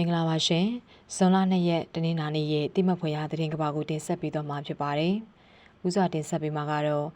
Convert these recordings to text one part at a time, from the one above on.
င်္ဂလာပါရှင်ဇွန်လ2ရက်တနင်္လာနေ့ရဲ့တိမတ်ဖွယ်ရာသတင်းကဘာကိုတင်ဆက်ပေးသွားမှာဖြစ်ပါတယ်။ဦးစွာတင်ဆက်ပေးမှာကတော့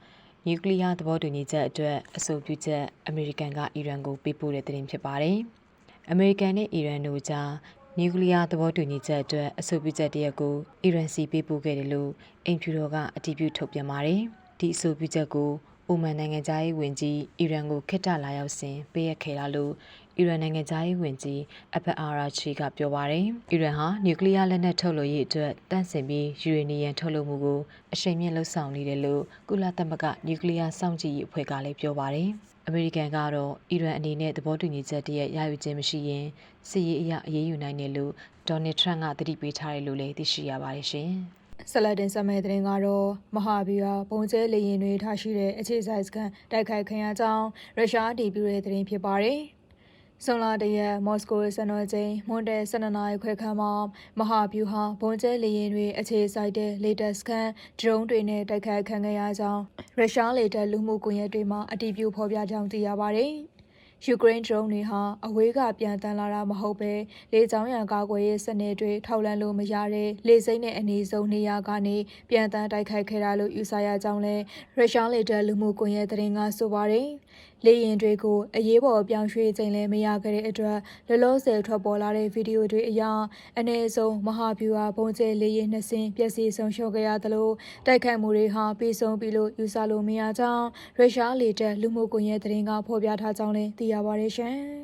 နျူကလ িয়ার သဘောတူညီချက်အတွက်အဆိုပြုချက်အမေရိကန်ကအီရန်ကိုပေးပို့တဲ့သတင်းဖြစ်ပါတယ်။အမေရိကန်နဲ့အီရန်တို့ကြားနျူကလ িয়ার သဘောတူညီချက်အတွက်အဆိုပြုချက်တရက်ကိုအီရန်စီပေးပို့ခဲ့တယ်လို့အင်ဖြူတော်ကအတည်ပြုထုတ်ပြန်ပါတယ်။ဒီအဆိုပြုချက်ကို အိုမန်နိုင်ငံသားရေးဝန်ကြီးအီရန်ကိုခစ်တလာရောက်စဉ်ပေးရခဲ့တာလို့အီရန်နိုင်ငံသားရေးဝန်ကြီးအဘတ်အာရာချီကပြောပါတယ်။အီရန်ဟာနျူကလ িয়ার လက်နက်ထုတ်လုပ်ရေးအတွက်တန့်စင်ပြီးယူရေနီယံထုတ်လုပ်မှုကိုအရှိန်မြင့်လှုပ်ဆောင်နေတယ်လို့ကုလသမဂ္ဂနျူကလ িয়ার စောင့်ကြည့်ရေးအဖွဲ့ကလည်းပြောပါတယ်။အမေရိကန်ကတော့အီရန်အနေနဲ့သဘောတူညီချက်တရက်ရယူခြင်းမရှိရင်စစ်ရေးအရအရေးယူနိုင်တယ်လို့ဒေါ်နယ်ထရန့်ကတတိပေးထားတယ်လို့လည်းသိရှိရပါတယ်ရှင်။ ဆက်လက်တင်ဆက်မယ့်သတင်းကတော့မဟာဗျူဟာဘုံကျဲလေရင်တွေထားရှိတဲ့အခြေဆိုင်စခန်းတိုက်ခိုက်ခံရကြောင်းရုရှားတည်ပြုတဲ့သတင်းဖြစ်ပါတယ်။ဆွန်လာတရက်မော်စကိုစံတော်ချိန်မွန်တဲ12နာရီခွဲခန့်မှာမဟာဗျူဟာဘုံကျဲလေရင်တွေအခြေဆိုင်တဲ့လေတက်စခန်းဒရုန်းတွေနဲ့တိုက်ခိုက်ခံခဲ့ရကြောင်းရုရှားလေတပ်လူမှုကွန်ရက်တွေမှာအတည်ပြုဖော်ပြကြောင်းသိရပါတယ်။ ယူကရိန်းဒရုန်းတွေဟာအဝေးကပြန်တန်းလာတာမဟုတ်ပဲလေကြောင်းရန်ကာကွယ်ရေးစနစ်တွေထောက်လန့်လို့မရတဲ့လေစိမ့်နဲ့အနီးဆုံးနေရာကနေပြန်တန်းတိုက်ခိုက်ခဲ့တာလို့ယူဆရကြောင်းလဲရုရှားလေတပ်လူမှုကွန်ရက်သတင်းကဆိုပါတယ်။ လေရင်တွေကိုအရေးပေါ်ပြောင်းရွှေ့ခြင်းလည်းမရခဲ့တဲ့အတွက်လောလောဆယ်ထွက်ပေါ်လာတဲ့ဗီဒီယိုတွေအရအ ਨੇ ဆုံးမဟာဗျူဟာဘုံကျဲလေရင်နှစ်စင်းပျက်စီးဆုံးရှုံးခဲ့ရသလိုတိုက်ခိုက်မှုတွေဟာပြီးဆုံးပြီလို့ယူဆလို့မရကြောင်းရုရှားလေတပ်လူမှုကွန်ရက်သတင်းကဖော်ပြထားကြောင်းလည်းသိရပါတယ်ရှင်။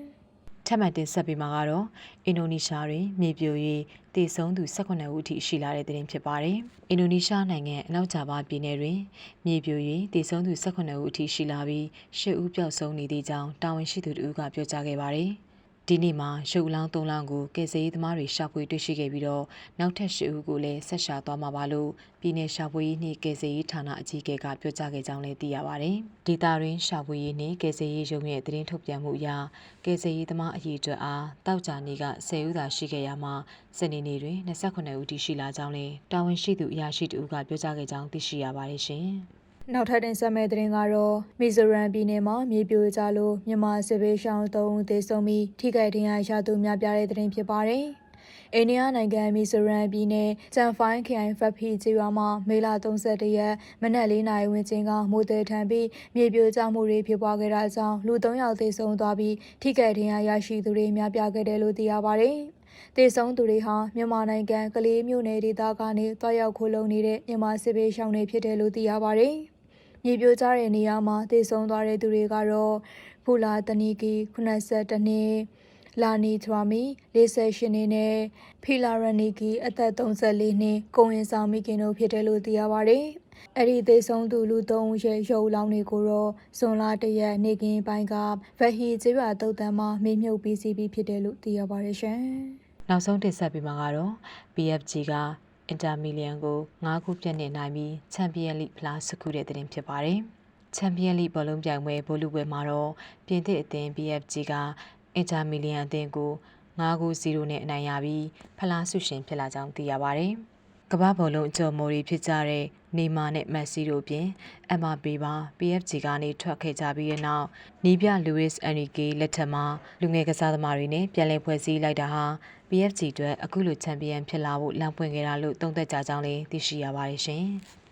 ထပ်မံတင်ဆက်ပေးမှာကတော့အင်ဒိုနီးရှားတွင်မြေပြို၍တည်ဆုံးသူ18ဦးအထိရှိလာတဲ့သတင်းဖြစ်ပါတယ်။အင်ဒိုနီးရှားနိုင်ငံအနောက်ဂျာဗာပြည်နယ်တွင်မြေပြို၍တည်ဆုံးသူ18ဦးအထိရှိလာပြီး10ဦးပျောက်ဆုံးနေသည့်ကြောင်းတာဝန်ရှိသူတို့ကပြောကြားခဲ့ပါတယ်။ ဒီနေ့မှာရုပ်လောင်း၃လောင်းကိုကယ်ဆယ်ရေးသမားတွေရှာဖွေတွေ့ရှိခဲ့ပြီးတော့နောက်ထပ်၈ဦးကိုလည်းဆက်ရှာသွားမှာပါလို့ပြည်내ရှာဖွေရေးနှင့်ကယ်ဆယ်ရေးဌာနအကြီးအကဲကပြောကြားခဲ့ကြောင်းလည်းသိရပါတယ်။ဒေတာရင်းရှာဖွေရေးနှင့်ကယ်ဆယ်ရေးရုံးရဲ့သတင်းထုတ်ပြန်မှုအရကယ်ဆယ်ရေးသမားအရေးအတွက်အားတောက်ကြနေက10ဦးသာရှိခဲ့ရမှာစနေနေ့တွင်29ဦးထိရှိလာကြောင်းလည်းတာဝန်ရှိသူအရာရှိတဦးကပြောကြားခဲ့ကြောင်းသိရှိရပါတယ်ရှင်။ နောက်ထပ်တင်ဆက်မယ့်သတင်းကတော့မီဇိုရမ်ပြည်နယ်မှာမြေပြိုကျလို့မြန်မာစစ်ဘေးရှောင်း၃ဦးသေဆုံးပြီးထိခိုက်ဒဏ်ရာရသူများပြားတဲ့သတင်းဖြစ်ပါတယ်။အိန္ဒိယနိုင်ငံမီဇိုရမ်ပြည်နယ်ကျန်ဖိုင်းခရိုင်ဖက်ဖီကျေးရွာမှာမေလ31ရက်မနက်၄နာရီဝန်းကျင်ကမိုးသည်ထန်ပြီးမြေပြိုကျမှုတွေဖြစ်ပွားခဲ့တာကြောင့်လူ၃ယောက်သေဆုံးသွားပြီးထိခိုက်ဒဏ်ရာရရှိသူတွေများပြားခဲ့တယ်လို့သိရပါတယ်။တေဆုံးသူတွေဟာမြန်မာနိုင်ငံကလေးမျိုးနယ်ဒေသကနေတွားရောက်ခိုးလုံနေတဲ့မြန်မာစစ်ဘေးရှောင်းတွေဖြစ်တယ်လို့သိရပါတယ်။ မြေပြိုကျတဲ့နေရာမှာသေဆုံးသွားတဲ့သူတွေကတော့ဖူလာတနီကီ82နှစ်လာနီချွာမီ48နှစ်နဲ့ဖီလာရနီကီအသက်34နှစ်ကိုဝင်ဆောင်မိခင်တို့ဖြစ်တယ်လို့သိရပါတယ်။အဲ့ဒီသေဆုံးသူလူသုံးဦးရဲ့ရုပ်လောင်းတွေကိုတော့ဇွန်လတရက်နေကင်းပိုင်းကဗဟီကျေးရွာတုတ်တန်းမှာမေ့မြုပ်ပြီးစီးပြီးဖြစ်တယ်လို့သိရပါတယ်ရှင်။နောက်ဆုံးတင်ဆက်ပေးမှာကတော့ BFG က အင်တာမီလီယံကို9ခုပြည့်နေနိုင်ပြီးချန်ပီယံလိဖလားစကူတဲ့တင်ဖြစ်ပါတယ်။ချန်ပီယံလိဘောလုံးပြိုင်ပွဲဘိုလ်လူပွဲမှာတော့ပြင်သစ်အသင်း BFG ကအင်တာမီလီယံအသင်းကို9ခု0နဲ့အနိုင်ရပြီးဖလားဆုရှင်ဖြစ်လာကြောင်းသိရပါတယ်။ ကမ္ဘာဘောလုံးအကျော်မော်ရီဖြစ်ကြတဲ့နေမာနဲ့မက်ဆီတို့ပြင် MRP ပါ PFG ကနေထွက်ခဲ့ကြပြီးတဲ့နောက်နီးပြလူးစ်အန်ရီကေလက်ထက်မှာလူငယ်ကစားသမားတွေနဲ့ပြန်လည်ဖွဲ့စည်းလိုက်တာဟာ PFG အတွက်အခုလိုချန်ပီယံဖြစ်လာဖို့လမ်းပွင့်ခဲ့တာလို့သုံးသပ်ကြကြောင်းလည်းသိရှိရပါတယ်ရှင်။